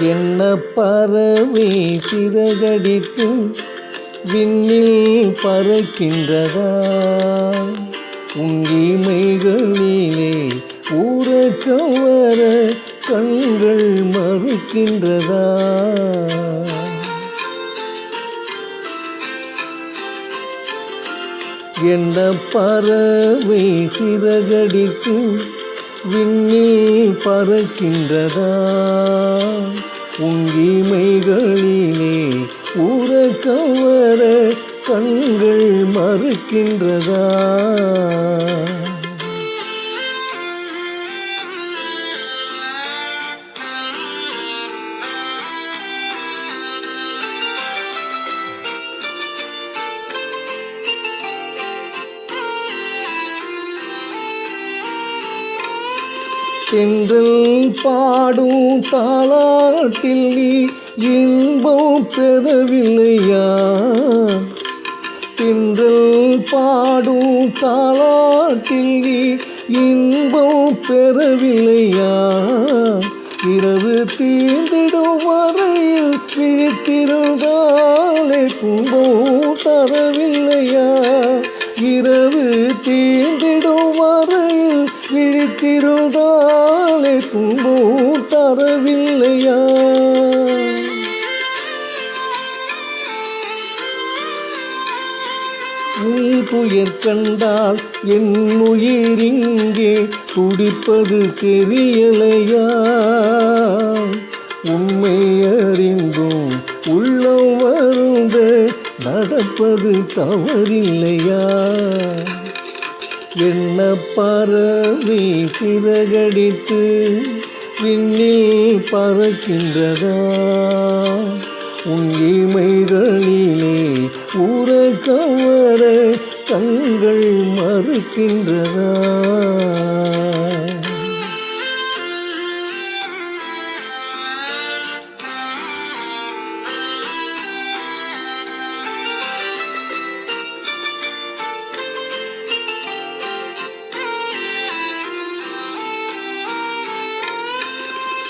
என்ன பறவை சிறகடித்து விண்ணில் பறக்கின்றதா? உங்கிமைகளிலே இமைகளிலே வர கண்கள் மறுக்கின்றதா? என்ன பறவை சிறகடித்து விண்ணில் பறக்கின்றதா? உங்கிமைகளிலே ஊற கவர கண்கள் மறுக்கின்றதா? தென்றல் பாடும் தாளாட்டில் நீ இன்பம் பெறவில்லையா? தென்றல் பாடும் தாளாட்டில் நீ இன்பம் பெறவில்லையா? இரவு தீர்ந்திடும் வரையில் விழித்திருந்தாலே துன்பம் தரவில்லையா? இரவு திருடாலே துன்பம் தரவில்லையா? உன் துயர் கண்டால் என் உயிர் இங்கே துடிப்பது தெரியலையா? உண்மை அறிந்தும் உள்ளம் வருந்த நடப்பது தவறில்லையா? என்ன பறவை சிறகடித்து விண்ணில் பறக்கின்றதா? உங்கிமைகளிலே இமைகளிலே கவர வர கண்கள் மறுக்கின்றதா?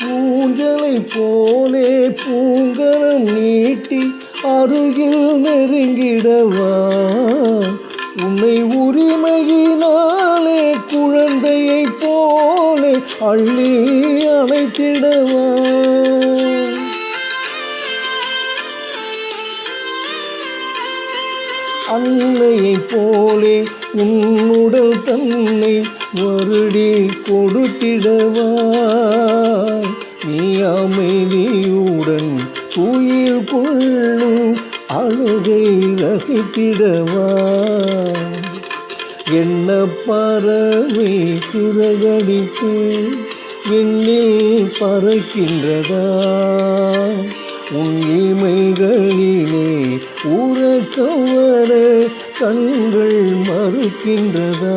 பூஞ்சலை போலே பூங்கரம் நீட்டி அருகில் நெருங்கிடவா? உன்னை உரிமையினாலே குழந்தையை போலே அள்ளி அணைத்திடவா? அன்னையைப் போலே உன்னுடல் தன்னை வருடி கொடுத்திடவாய் நீ அமைதியுடன் துயில் கொள்ளும் அழுகை ரசித்திடவாய் என்ன பறவை சிறகடித்து விண்ணில் பறக்கின்றதா? உன் இமைகளிலே ஊரக்கம் கண்கள் மறுக்கின்றதா?